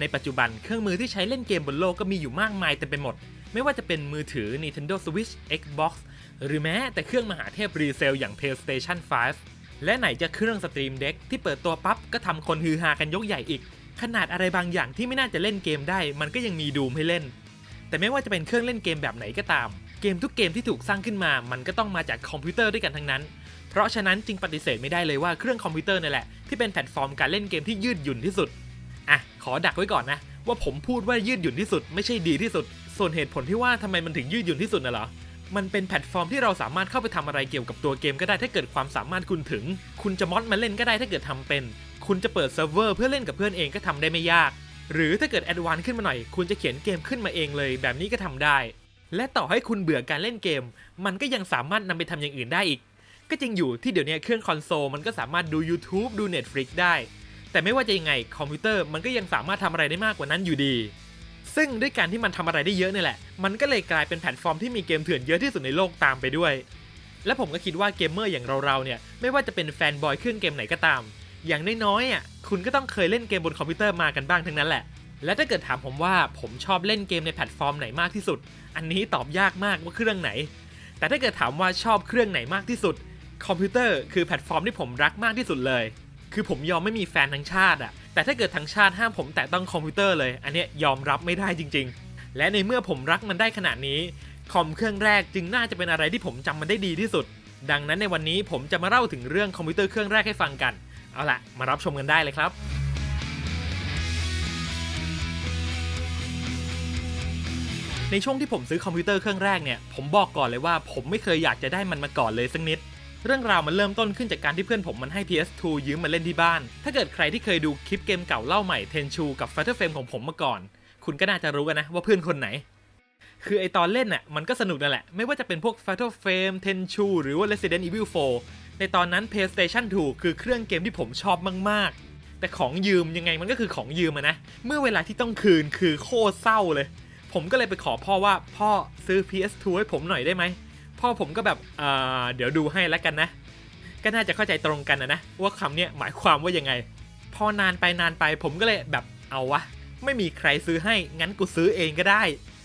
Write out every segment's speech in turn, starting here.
ในปัจจุบันเครื่องมือที่ใช้เล่นเกมบนโลกก็มีอยู่มากมายเต็มไปหมด ไม่ว่าจะเป็นมือถือ Nintendo Switch Xbox หรือแม้แต่เครื่องมหาเทพรีเซลอย่าง PlayStation 5 และไหนจะเครื่อง Stream Deck ที่เปิดตัวปั๊บก็ทำคนฮือฮากันยกใหญ่อีก ขนาดอะไรบางอย่างที่ไม่น่าจะเล่นเกมได้ มันก็ยังมีดูมให้เล่น แต่ไม่ว่าจะเป็นเครื่องเล่นเกมแบบไหนก็ตาม เกมทุกเกมที่ถูกสร้างขึ้นมา มันก็ต้องมาจากคอมพิวเตอร์ด้วยกันทั้งนั้นเพราะฉะนั้นจึงปฏิเสธไม่ได้เลยว่าเครื่องคอมพิวเตอร์นี่แหละที่เป็นแพลตฟอร์มการเล่นเกมที่ยืดหยุ่นที่สุด อะขอดักไว้ก่อนนะ ว่าผมพูดว่ายืดหยุ่นที่สุดไม่ใช่ดีที่สุด ส่วนเหตุผลที่ว่าทำไมมันถึงยืดหยุ่นที่สุดน่ะเหรอมันเป็นแพลตฟอร์มที่เราสามารถเข้าไปทำอะไรเกี่ยวกับตัวเกมก็ได้ถ้าเกิดความสามารถคุณถึง คุณจะมอดมาเล่นก็ได้ถ้าเกิดทำเป็น คุณจะเปิดเซิร์ฟเวอร์เพื่อเล่นกับเพื่อนเองก็ทำได้ไม่ยาก หรือถ้าเกิดแอดวานซ์ขึ้นมาหน่อย คุณจะเขียนเกมขึ้นมาเองเลย แบบนี้ก็ทำได้ และต่อให้คุณเบื่อการเล่นเกม มันก็ยังสามารถนำไปทำอย่างอื่นได้อีก ก็จริงอยู่ที่เดี๋ยวนี้เครื่องคอนโซลมันก็สามารถดู YouTube ดู Netflix ได้ แต่ไม่ว่าจะยังไงคอมพิวเตอร์มันก็ยังสามารถทำอะไรได้มากกว่านั้นอยู่ดี ซึ่งด้วยการที่มันทำอะไรได้เยอะนี่แหละ มันก็เลยกลายเป็นแพลตฟอร์มที่มีเกมเถื่อนเยอะที่สุดในโลกตามไปด้วย และผมก็คิดว่าเกมเมอร์อย่างเราๆเนี่ยไม่ว่าจะเป็นแฟนบอยเครื่องเกมไหนก็ตาม อย่างน้อยๆอะคุณก็ต้องเคยเล่นเกมบนคอมพิวเตอร์มากันบ้างทั้งนั้นแหละ และถ้าเกิดถามผมว่าผมชอบเล่นเกมในแพลตฟอร์มไหนมากที่สุด อันนี้ตอบยากมากว่าเครื่องไหน แต่ถ้าเกิดถามว่าชอบเครื่องไหนมากที่สุด คอมพิวเตอร์คือแพลตฟอร์มที่ผมรักมากที่สุดเลย คือผมยอมไม่มีแฟนทั้งชาติอะแต่ถ้าเกิดทั้งชาติห้ามผมแตะต้องคอมพิวเตอร์เลย อันเนี้ยยอมรับไม่ได้จริง ๆ และในเมื่อผมรักมันได้ขนาดนี้ คอมเครื่องแรกจึงน่าจะเป็นอะไรที่ผมจำมันได้ดีที่สุด ดังนั้นในวันนี้ผมจะมาเล่าถึงเรื่องคอมพิวเตอร์เครื่องแรกให้ฟังกัน เอาละมารับชมกันได้เลยครับในช่วงที่ผมซื้อคอมพิวเตอร์เครื่องแรกเนี่ย ผมบอกก่อนเลยว่าผมไม่เคยอยากจะได้มันมาก่อนเลยสักนิด เรื่องราวมันเริ่มต้นขึ้นจากการที่เพื่อนผมมันให้ PS2 ยืมมาเล่นที่บ้าน ถ้าเกิดใครที่เคยดูคลิปเกมเก่าเล่าใหม่เทนชูกับ f a t t e r Frame ของผมมาก่อน คุณก็น่าจะรู้กันนะว่าเพื่อนคนไหน คือไอตอนเล่นน่ะมันก็สนุกนั่นแหละ ไม่ว่าจะเป็นพวก f a t t e r Frame Tenchu หรือว่า Resident Evil 4 ในตอนนั้น PlayStation 2 คือเครื่องเกมที่ผมชอบมากๆ แต่ของยืมยังไงมันก็คือของยืมะนะ เมื่อเวลาที่ต้องคืนคือโคตรเศร้าเลย ผมก็เลยไปขอพ่อว่าพ่อซื้อ PS2 ให้ผมหน่อยได้ไหม พ่อผมก็แบบอ่าเดี๋ยวดูให้แล้วกันนะ ก็น่าจะเข้าใจตรงกันนะนะว่าคำเนี้ยหมายความว่ายังไง พอนานไปนานไปผมก็เลยแบบเอาวะ ไม่มีใครซื้อให้งั้นกูซื้อเองก็ได้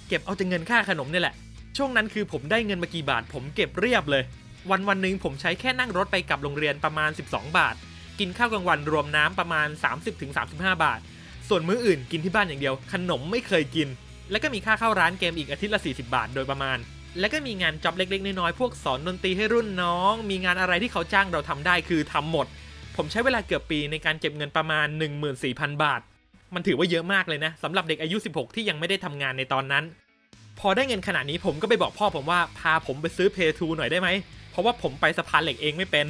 เก็บเอาแต่เงินค่าขนมเนี่ยแหละ ช่วงนั้นคือผมได้เงินมากี่บาท ผมเก็บเรียบเลย วันวันหนึ่งผมใช้แค่นั่งรถไปกลับโรงเรียนประมาณ 12 บาท กินข้าวกลางวันรวมน้ำประมาณ 30-35 บาท ส่วนมื้ออื่นกินที่บ้านอย่างเดียว ขนมไม่เคยกิน แล้วก็มีค่าเข้าร้านเกมอีกอาทิตย์ละ 40 บาทโดยประมาณ แล้วก็มีงานจ็อบเล็กๆ น้อยๆ พวกสอนดนตรีให้รุ่นน้อง มีงานอะไรที่เขาจ้างเราทำได้คือทำหมด ผมใช้เวลาเกือบปีในการเก็บเงินประมาณ 14,000 บาท มันถือว่าเยอะมากเลยนะสำหรับเด็กอายุ 16 ที่ยังไม่ได้ทำงานในตอนนั้น พอได้เงินขนาดนี้ผมก็ไปบอกพ่อผมว่าพาผมไปซื้อเพย์ทูหน่อยได้ไหม เพราะว่าผมไปสะพานเหล็กเองไม่เป็น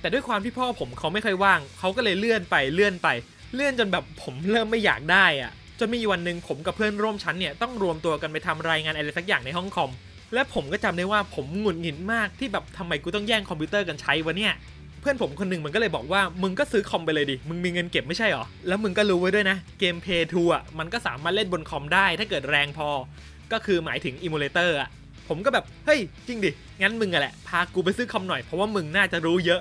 แต่ด้วยความที่พ่อผมเขาไม่ค่อยว่าง เขาก็เลยเลื่อนไปเลื่อนไป เลื่อนจนแบบผมเริ่มไม่อยากได้อะจนมีวันหนึ่งผมกับเพื่อนร่วมชั้นเนี่ยต้องรวมตัวกันไปทำรายงานอะไรสักอย่างในห้องคอม และผมก็จำได้ว่าผมหงุดหงิดมากที่แบบทำไมกูต้องแย่งคอมพิวเตอร์กันใช้วะเนี่ยเพื่อนผมคนหนึ่งมันก็เลยบอกว่ามึงก็ซื้อคอมไปเลยดิ มึงมีเงินเก็บไม่ใช่หรอ แล้วมึงก็รู้ไว้ด้วยนะ เกม Play 2อะมันก็สามารถเล่นบนคอมได้ถ้าเกิดแรงพอ ก็คือหมายถึงอิมูเลเตอร์อะ ผมก็แบบ เฮ้ย จริงดิ งั้นมึงอะแหละ พากูไปซื้อคอมหน่อยเพราะว่ามึงน่าจะรู้เยอะ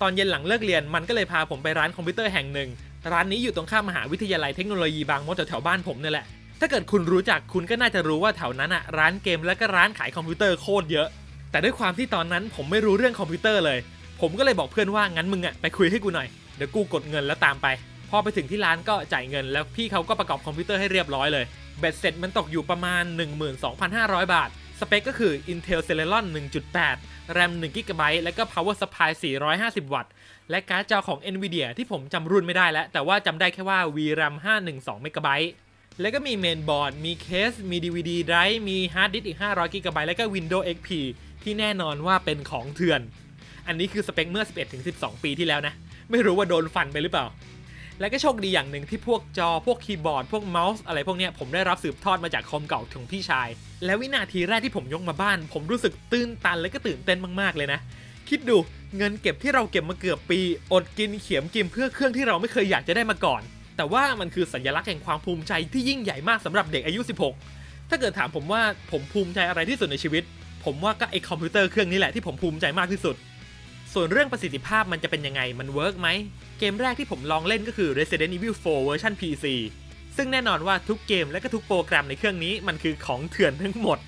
ตอนเย็นหลังเลิกเรียนมันก็เลยพาผมไปร้านคอมพิวเตอร์แห่งหนึ่ง ร้านนี้อยู่ตรงข้ามมหาวิทยาลัยเทคโนโลยีบางมดแถวๆบ้านผมเนี่ยแหละ ถ้าเกิดคุณรู้จักคุณก็น่าจะรู้ว่าแถวนั้นอะร้านเกมและก็ร้านขายคอมพิวเตอร์โคตรเยอะ แต่ด้วยความที่ตอนนั้นผมไม่รู้เรื่องคอมพิวเตอร์เลย ผมก็เลยบอกเพื่อนว่างั้นมึงอะไปคุยให้กูหน่อยเดี๋ยวกูกดเงินแล้วตามไปพอไปถึงที่ร้านก็จ่ายเงินแล้วพี่เขาก็ประกอบคอมพิวเตอร์ให้เรียบร้อยเลยเบ็ดเสร็จมันตกอยู่ประมาณ 12,500 บาท สเปคก็คือ Intel Celeron 1.8แรม1 g b แล้วก็ Power Supply 450 วัตต์ และการ์ดจอของ Nvidia ที่ผมจำรุ่นไม่ได้แล้ว แต่ว่าจำได้แค่ว่า VRAM 512 MB แล้วก็มีเมนบอร์ด มีเคส มี DVD drive มีฮาร์ดดิสก์อีก 500 GB แล้วก็ Windows XP ที่แน่นอนว่าเป็นของเถื่อน อันนี้คือสเปคเมื่อ 11-12 ปีที่แล้วนะ ไม่รู้ว่าโดนฟันไปหรือเปล่า และก็โชคดีอย่างหนึ่งที่พวกจอ พวกคีย์บอร์ด พวกเมาส์อะไรพวกเนี้ยผมได้รับสืบทอดมาจากคอมเก่าของพี่ชาย และวินาทีแรกที่ผมยกมาบ้าน ผมรู้สึกตื้นตันและก็ตื่นเต้นมากๆเลยนะ คิดดูเงินเก็บที่เราเก็บมาเกือบปี อดกินเขียมกินเพื่อเครื่องที่เราไม่เคยอยากจะได้มาก่อน แต่ว่ามันคือสัญลักษณ์แห่งความภูมิใจที่ยิ่งใหญ่มากสำหรับเด็กอายุ 16 ถ้าเกิดถามผมว่าผมภูมิใจอะไรที่สุดในชีวิต ผมว่าก็ไอคอมพิวเตอร์เครื่องนี้แหละที่ผมภูมิใจมากที่สุด ส่วนเรื่องประสิทธิภาพมันจะเป็นยังไงมันเวิร์กไหมเกมแรกที่ผมลองเล่นก็คือ Resident Evil 4 เวอร์ชัน PC ซึ่งแน่นอนว่าทุกเกมและก็ทุกโปรแกรมในเครื่องนี้มันคือของเถื่อนทั้งหมด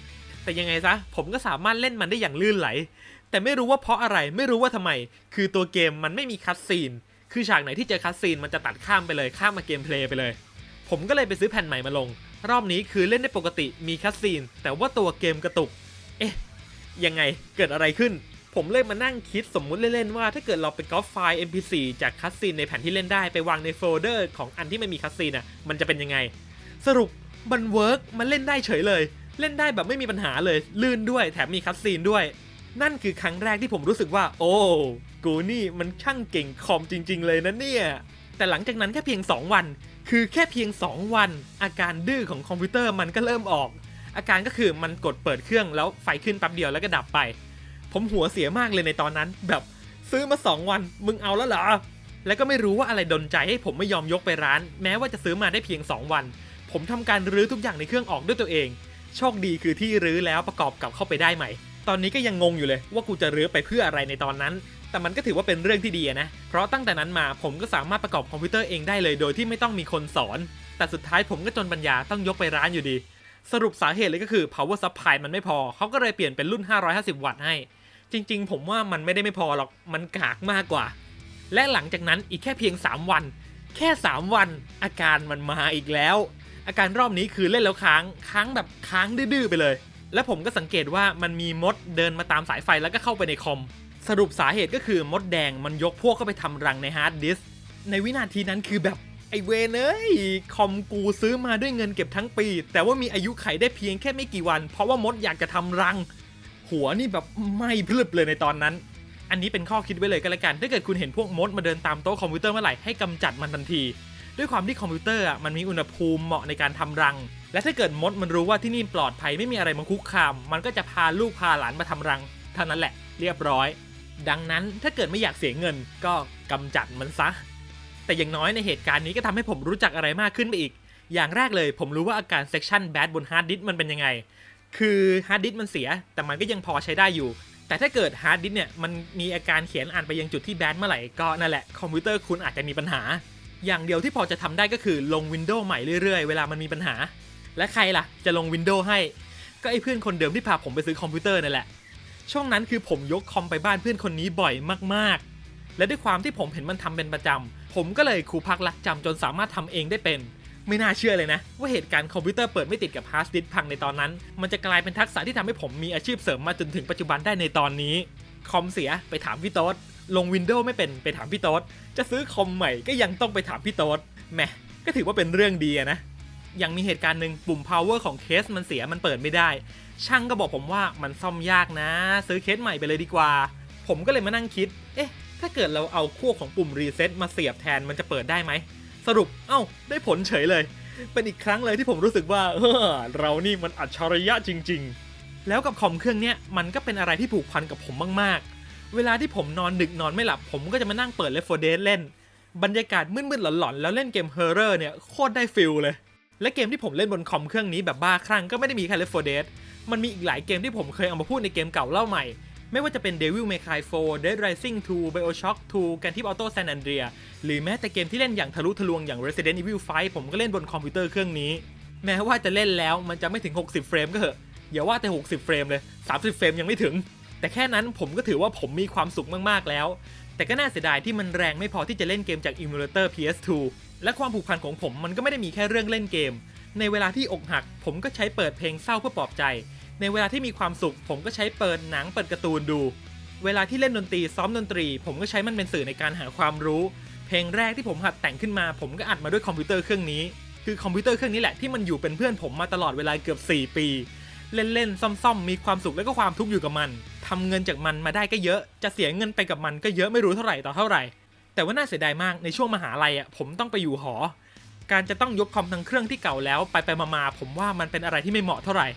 แต่ยังไงซะผมก็สามารถเล่นมันได้อย่างลื่นไหล แต่ไม่รู้ว่าเพราะอะไรไม่รู้ว่าทำไม คือตัวเกมมันไม่มีคัตซีน คือฉากไหนที่เจอคัตซีนมันจะตัดข้ามไปเลยข้ามมาเกมเพลย์ไปเลย ผมก็เลยไปซื้อแผ่นใหม่มาลง รอบนี้คือเล่นได้ปกติมีคัตซีน แต่ว่าตัวเกมกระตุก เอ๊ะ ยังไงเกิดอะไรขึ้น ผมเลยมานั่งคิดสมมุติเล่นๆว่า ถ้าเกิดเราไปก๊อปไฟล์ mp4 จากคัตซีนในแผ่นที่เล่นได้ไปวางในโฟลเดอร์ของอันที่ไม่มีคัตซีนอะมันจะเป็นยังไง สรุปมันเวิร์กมันเล่นได้เฉยเลย เล่นได้แบบไม่มีปัญหาเลยลื่นด้วยแถมมีคัตซีนด้วย นั่นคือครั้งแรกที่ผมรู้สึกว่า โอ้ กูนี่มันช่างเก่งคอมจริง ๆ เลยนะเนี่ย แต่หลังจากนั้นแค่เพียง 2 วัน คือแค่เพียง 2 วัน อาการดื้อของคอมพิวเตอร์มันก็เริ่มออก อาการก็คือมันกดเปิดเครื่องแล้วไฟขึ้นแป๊บเดียวแล้วก็ดับไป ผมหัวเสียมากเลยในตอนนั้น แบบซื้อมา 2 วันมึงเอาแล้วเหรอ แล้วก็ไม่รู้ว่าอะไรดนใจให้ผมไม่ยอมยกไปร้าน แม้ว่าจะซื้อมาได้เพียง 2 วัน ผมทำการรื้อทุกอย่างในเครื่องออกด้วยตัวเอง โชคดีคือที่รื้อแล้วประกอบกลับเข้าไปได้ใหม่ ตอนนี้ก็ยังงงอยู่เลยว่ากูจะรื้อไปเพื่ออะไรในตอนนั้น แต่มันก็ถือว่าเป็นเรื่องที่ดีนะ เพราะตั้งแต่นั้นมาผมก็สามารถประกอบคอมพิวเตอร์เองได้เลยโดยที่ไม่ต้องมีคนสอน แต่สุดท้ายผมก็จนปัญญาต้องยกไปร้านอยู่ดี สรุปสาเหตุเลยก็คือ power supply มันไม่พอ เขาก็เลยเปลี่ยนเป็นรุ่น 550 วัตต์ให้ จริง ๆ ผมว่ามันไม่ได้ไม่พอหรอก มันกากมากกว่า และหลังจากนั้นอีกแค่เพียง 3 วัน แค่ 3 วัน อาการมันมาอีกแล้ว อาการรอบนี้คือเล่นแล้วค้าง ค้างแบบค้างดื้อๆไปเลย และผมก็สังเกตว่ามันมีมดเดินมาตามสายไฟแล้วก็เข้าไปในคอม สรุปสาเหตุก็คือมดแดงมันยกพวกเข้าไปทำรังในฮาร์ดดิสในวินาทีนั้นคือแบบไอเวนเอ้ยคอมกูซื้อมาด้วยเงินเก็บทั้งปี แต่ว่ามีอายุไขได้เพียงแค่ไม่กี่วัน เพราะว่ามดอยากจะทำรัง หัวนี่แบบไม่พลึบเลยในตอนนั้น อันนี้เป็นข้อคิดไว้เลยก็แล้วกัน ถ้าเกิดคุณเห็นพวกมดมาเดินตามโต๊ะคอมพิวเตอร์เมื่อไหร่ให้กำจัดมันทันที ด้วยความที่คอมพิวเตอร์อะมันมีอุณหภูมิเหมาะในการทำรัง และถ้าเกิดมดมันรู้ว่าที่นี่ปลอดภัยไม่มีอะไรมาคุกคาม มันก็จะพาลูกพาหลานมาทำรังเท่านั้นแหละ เรียบร้อย ดังนั้นถ้าเกิดไม่อยากเสียเงินก็กำจัดมันซะ แต่อย่างน้อยในเหตุการณ์นี้ก็ทำให้ผมรู้จักอะไรมากขึ้นไปอีก อย่างแรกเลยผมรู้ว่าอาการ section bad บนฮาร์ดดิสก์มันเป็นยังไง คือฮาร์ดดิสก์มันเสีย แต่มันก็ยังพอใช้ได้อยู่ แต่ถ้าเกิดฮาร์ดดิสก์เนี่ยมันมีอาการเขียนอ่านไปยังจุดที่แบดเมื่อไหร่ก็นั่นแหละคอมพิวเตอร์คุณอาจจะมีปัญหา อย่างเดียวที่พอจะทำได้ก็คือลง Windows ใหม่เรื่อยๆ เวลามันมีปัญหา และใครล่ะจะลง Windows ให้ ก็ไอ้เพื่อนคนเดิมที่พาผมไปซื้อคอมพิวเตอร์นั่นแหละ ช่วงนั้นคือผมยกคอมไปบ้านเพื่อนคนนี้บ่อยมากๆ และด้วยความที่ผมเห็นมันทำเป็นประจำผมก็เลยครูพักรักจำจนสามารถทำเองได้เป็น ไม่น่าเชื่อเลยนะ ว่าเหตุการณ์คอมพิวเตอร์เปิดไม่ติดกับฮาร์ดดิสก์พังในตอนนั้น มันจะกลายเป็นทักษะที่ทำให้ผมมีอาชีพเสริมมาจนถึงปัจจุบันได้ในตอนนี้ คอมเสียไปถามพี่โต๊ดลง Windows ไม่เป็นไปถามพี่โต๊ดจะซื้อคอมใหม่ก็ยังต้องไปถามพี่โต๊ดแหมก็ถือว่าเป็นเรื่องดีอะนะยังมีเหตุการณ์หนึ่งปุ่ม power ของเคสมันเสียมันเปิดไม่ได้ ช่างก็บอกผมว่ามันซ่อมยากนะ ซื้อเคสใหม่ไปเลยดีกว่า ผมก็เลยมานั่งคิด เอ๊ะ ถ้าเกิดเราเอาขั้วของปุ่มรีเซ็ตมาเสียบแทนมันจะเปิดได้ไหม สรุป เอ้า ได้ผลเฉยเลย เป็นอีกครั้งเลยที่ผมรู้สึกว่าเออเรานี่มันอัจฉริยะจริง ๆ แล้วกับคอมเครื่องเนี้ยมันก็เป็นอะไรที่ผูกพันกับผมมากๆ เวลาที่ผมนอนดึกนอนไม่หลับ ผมก็จะมานั่งเปิด Left 4 Dead เล่น บรรยากาศมืดๆหลอนๆแล้วเล่นเกม Horror เนี่ยโคตรได้ฟิลเลย และเกมที่ผมเล่นบนคอมเครื่องนี้แบบบ้าคลั่งก็ไม่ได้มีแค่ Left 4 Dead มันมีอีกหลายเกมที่ผมเคยเอามาพูดในเกมเก่าเล่าใหม่ ไม่ว่าจะเป็น Devil May Cry 4 Dead Rising 2 BioShock 2 Grand Theft Auto San Andreas หรือแม้แต่เกมที่เล่นอย่างทะลุทะลวงอย่าง Resident Evil 5 ผมก็เล่นบนคอมพิวเตอร์เครื่องนี้ แม้ว่าจะเล่นแล้วมันจะไม่ถึง 60 เฟรมก็เถอะอย่าว่าแต่ 60 เฟรมเลย 30 เฟรมยังไม่ถึง แต่แค่นั้นผมก็ถือว่าผมมีความสุขมากๆแล้ว แต่ก็น่าเสียดายที่มันแรงไม่พอที่จะเล่นเกมจาก Emulator PS2 และความผูกพันของผมมันก็ไม่ได้มีแค่เรื่องเล่นเกม ในเวลาที่อกหัก ผมก็ใช้เปิดเพลงเศร้าเพื่อปลอบใจ ในเวลาที่มีความสุข ผมก็ใช้เปิดหนังเปิดการ์ตูนดู เวลาที่เล่นดนตรีซ้อมดนตรี ผมก็ใช้มันเป็นสื่อในการหาความรู้ เพลงแรกที่ผมหัดแต่งขึ้นมา ผมก็อัดมาด้วยคอมพิวเตอร์เครื่องนี้ คือคอมพิวเตอร์เครื่องนี้แหละที่มันอยู่เป็นเพื่อนผมมาตลอดเวลาเกือบ 4 ปี เล่นๆซ่อมๆมีความสุขและก็ความทุกข์อยู่กับมัน ทำเงินจากมันมาได้ก็เยอะ จะเสียเงินไปกับมันก็เยอะไม่รู้เท่าไหร่ต่อเท่าไหร่ แต่ว่าน่าเสียดายมากในช่วงมหาลัยอะผมต้องไปอยู่หอ การจะต้องยกคอมทั้งเครื่องที่เก่าแล้วไปไปมาๆผมว่ามันเป็นอะไรที่ไม่เหมาะเท่าไหร่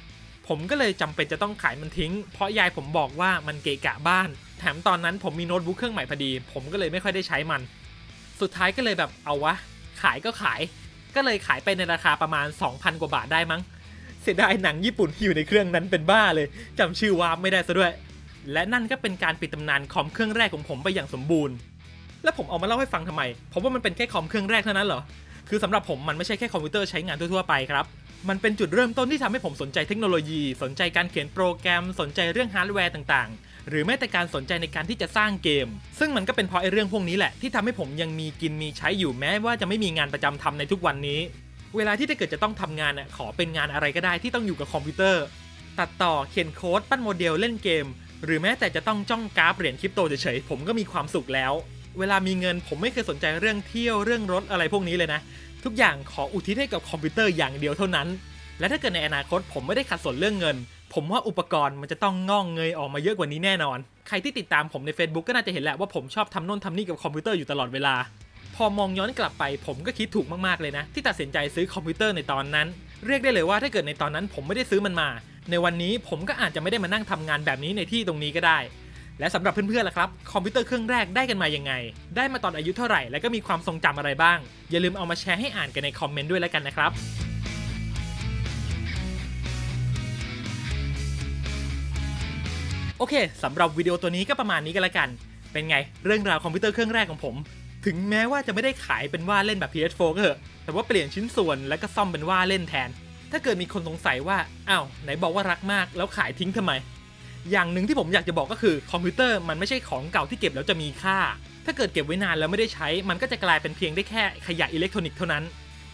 ผมก็เลยจำเป็นจะต้องขายมันทิ้ง เพราะยายผมบอกว่ามันเกะกะบ้าน แถมตอนนั้นผมมีโน้ตบุ๊กเครื่องใหม่พอดี ผมก็เลยไม่ค่อยได้ใช้มัน สุดท้ายก็เลยแบบเอาวะ ขายก็ขาย ก็เลยขายไปในราคาประมาณ 2,000 กว่าบาทได้มั้งเสียดายหนังญี่ปุ่นที่อยู่ในเครื่องนั้นเป็นบ้าเลยจำชื่อวาไม่ได้ซะด้วย และนั่นก็เป็นการปิดตำนานคอมเครื่องแรกของผมไปอย่างสมบูรณ์ และผมเอามาเล่าให้ฟังทำไมเพราะว่ามันเป็นแค่คอมเครื่องแรกเท่านั้นเหรอ คือสำหรับผมมันไม่ใช่แค่คอมพิวเตอร์ใช้งานทั่วๆไปครับ มันเป็นจุดเริ่มต้นที่ทำให้ผมสนใจเทคโนโลยี สนใจการเขียนโปรแกรม สนใจเรื่องฮาร์ดแวร์ต่างๆ หรือแม้แต่การสนใจในการที่จะสร้างเกม ซึ่งมันก็เป็นเพราะไอ้เรื่องพวกนี้แหละที่ทำให้ผมยังมีกินมีใช้อยู่แม้ว่าจะไม่มีงานประจำทำในทุกวันนี้ เวลาที่ถ้าเกิดจะต้องทำงานน่ะขอเป็นงานอะไรก็ได้ที่ต้องอยู่กับคอมพิวเตอร์ ตัดต่อเขียนโค้ดปั้นโมเดลเล่นเกม หรือแม้แต่จะต้องจ้องกราฟเหรียญคริปโตเฉยๆ ผมก็มีความสุขแล้ว เวลามีเงินผมไม่เคยสนใจเรื่องเที่ยวเรื่องรถอะไรพวกนี้เลยนะ ทุกอย่างขออุทิศให้กับคอมพิวเตอร์อย่างเดียวเท่านั้น และถ้าเกิดในอนาคตผมไม่ได้ขัดสนเรื่องเงิน ผมว่าอุปกรณ์มันจะต้องงอกเงยออกมาเยอะกว่านี้แน่นอน ใครที่ติดตามผมใน Facebook ก็น่าจะเห็นแหละว่าผมชอบทำโน่นทำนี่กับคอมพิวเตอร์อยู่ตลอดเวลา พอมองย้อนกลับไป ผมก็คิดถูกมากๆเลยนะ ที่ตัดสินใจซื้อคอมพิวเตอร์ในตอนนั้น เรียกได้เลยว่าถ้าเกิดในตอนนั้นผมไม่ได้ซื้อมันมา ในวันนี้ผมก็อาจจะไม่ได้มานั่งทำงานแบบนี้ในที่ตรงนี้ก็ได้ และสำหรับเพื่อนๆล่ะครับ คอมพิวเตอร์เครื่องแรกได้กันมายังไง ได้มาตอนอายุเท่าไหร่ และก็มีความทรงจำอะไรบ้าง อย่าลืมเอามาแชร์ให้อ่านกันในคอมเมนต์ด้วยแล้วกันนะครับโอเคสำหรับวิดีโอตัวนี้ก็ประมาณนี้กันละกัน เป็นไงเรื่องราวคอมพิวเตอร์เครื่องแรกของผม ถึงแม้ว่าจะไม่ได้ขายเป็นว่าเล่นแบบ PS4 ก็เถอะ แต่ว่าเปลี่ยนชิ้นส่วนแล้วก็ซ่อมเป็นว่าเล่นแทน ถ้าเกิดมีคนสงสัยว่าอ้าวไหนบอกว่ารักมากแล้วขายทิ้งทำไม อย่างหนึ่งที่ผมอยากจะบอกก็คือคอมพิวเตอร์มันไม่ใช่ของเก่าที่เก็บแล้วจะมีค่า ถ้าเกิดเก็บไว้นานแล้วไม่ได้ใช้ มันก็จะกลายเป็นเพียงได้แค่ขยะอิเล็กทรอนิกส์เท่านั้น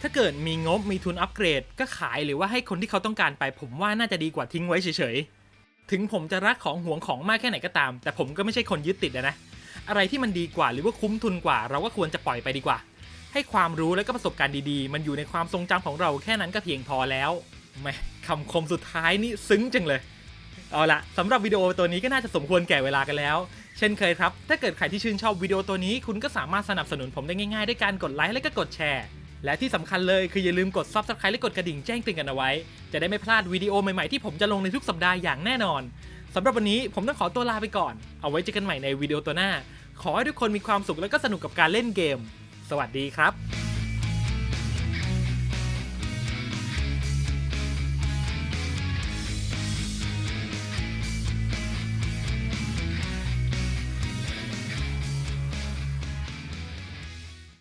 ถ้าเกิดมีงบมีทุนอัปเกรด ก็ขายหรือว่าให้คนที่เขาต้องการไป ผมว่าน่าจะดีกว่าทิ้งไว้เฉยๆ ถึงผมจะรักของห่วงของมากแค่ไหนก็ตาม แต่ผมก็ไม่ใช่คนยึดติดนะ อะไรที่มันดีกว่าหรือว่าคุ้มทุนกว่า เราก็ควรจะปล่อยไปดีกว่า ให้ความรู้และก็ประสบการณ์ดีๆ มันอยู่ในความทรงจำของเราแค่นั้นก็เพียงพอแล้วแม่คำคมสุดท้ายนี่ซึ้งจังเลย เอาละสำหรับวิดีโอตัวนี้ก็น่าจะสมควรแก่เวลากันแล้ว เช่นเคยครับ ถ้าเกิดใครที่ชื่นชอบวิดีโอตัวนี้ คุณก็สามารถสนับสนุนผมได้ง่ายๆ ด้วยการกดไลค์และก็กดแชร์ และที่สำคัญเลยคืออย่าลืมกด Subscribe และกดกระดิ่งแจ้งเตือนกันเอาไว้ จะได้ไม่พลาดวิดีโอใหม่ๆที่ผมจะลงในทุกสัปดาห์อย่างแน่นอนสำหรับวันนี้ผมต้องขอตัวลาไปก่อน เอาไว้เจอกันใหม่ในวิดีโอตัวหน้า ขอให้ทุกคนมีความสุขและก็สนุกกับการเล่นเกม สวัสดีครับ